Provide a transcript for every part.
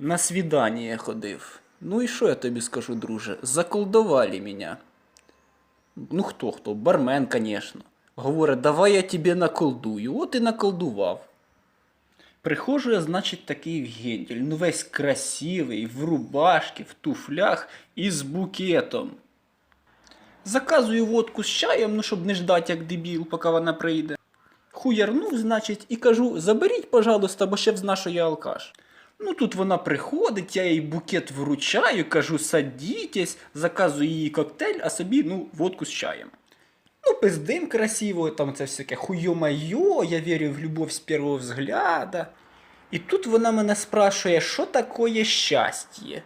На свідання ходив. Ну і що я тобі скажу, друже? Заколдували мене. Ну хто хто? Бармен, конечно. Говорить, давай я тебе наколдую. От і наколдував. Приходжу я, значить, такий в ну весь красивий, в рубашці, в туфлях і з букетом. Заказую водку з чаєм, ну щоб не ждать, як дебіл, поки вона прийде. Хуярнув, значить, і кажу: заберіть, пожалуйста, бо ще взна, що я алкаш. Ну тут вона приходить, я їй букет вручаю, кажу, садітесь, заказую їй коктейль, а собі, ну, водку з чаєм. Ну, пиздим красиво, там це всяке хуйо-майо, я вірю в любов з першого взгляда. І тут вона мене спрашує, що таке щастя?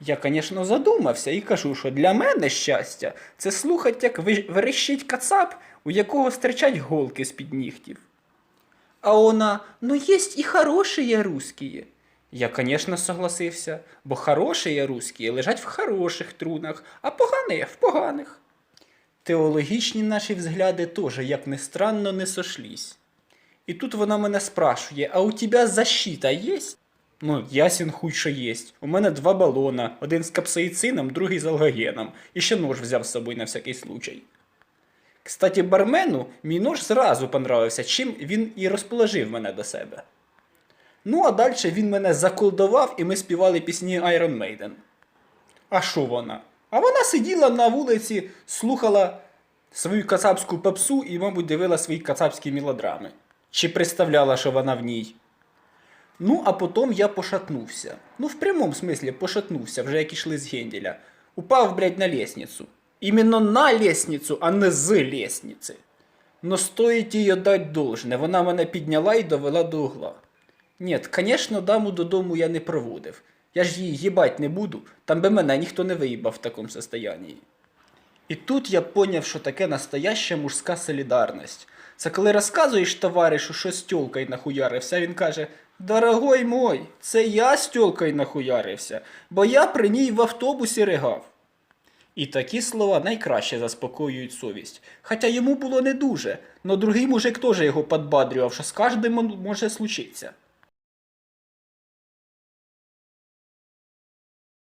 Я, звісно, задумався і кажу, що для мене щастя це слухати, як верещить кацап, у якого стирчать голки з-під нігтів. А вона, ну есть і хороші русские. Я, конечно, согласився, бо хороші русские лежать в хороших трунах, а погані в поганих. Теологічні наші взгляди теж, як не странно, не сошлись. І тут вона мене спрашує, а у тебя защита есть? Ну, ясен хуй, що єсть. У мене два балона, один з капсаїцином, другий з алгогеном. І ще нож взяв з собою на всякий случай. Кстати, бармену мій нож зразу понравився, чим він і розположив мене до себе. Ну, а далі він мене заколдував, і ми співали пісні Iron Maiden. А що вона? А вона сиділа на вулиці, слухала свою кацапську пепсу і, мабуть, дивила свої кацапські мелодрами. Чи представляла, що вона в ній. Ну, а потім я пошатнувся. Ну, в прямому смислі пошатнувся, вже як ішли з генделя. Упав, блядь, на лестницю. Іменно на лестницю, а не з лестниці. Но стоїть їй дать должне, вона мене підняла і довела до угла. Ні, звісно, даму додому я не проводив. Я ж її їбать не буду, там би мене ніхто не виїбав в такому состоянии. І тут я поняв, що таке настояща мужська солідарність. Це коли розказуєш товаришу, що з тьолкою нахуярився, він каже: Дорогой мой, це я з тьолкою нахуярився, бо я при ній в автобусі ригав. І такі слова найкраще заспокоюють совість. Хоча йому було не дуже, но другий мужик теж його подбадрював, що з кожним може случитися.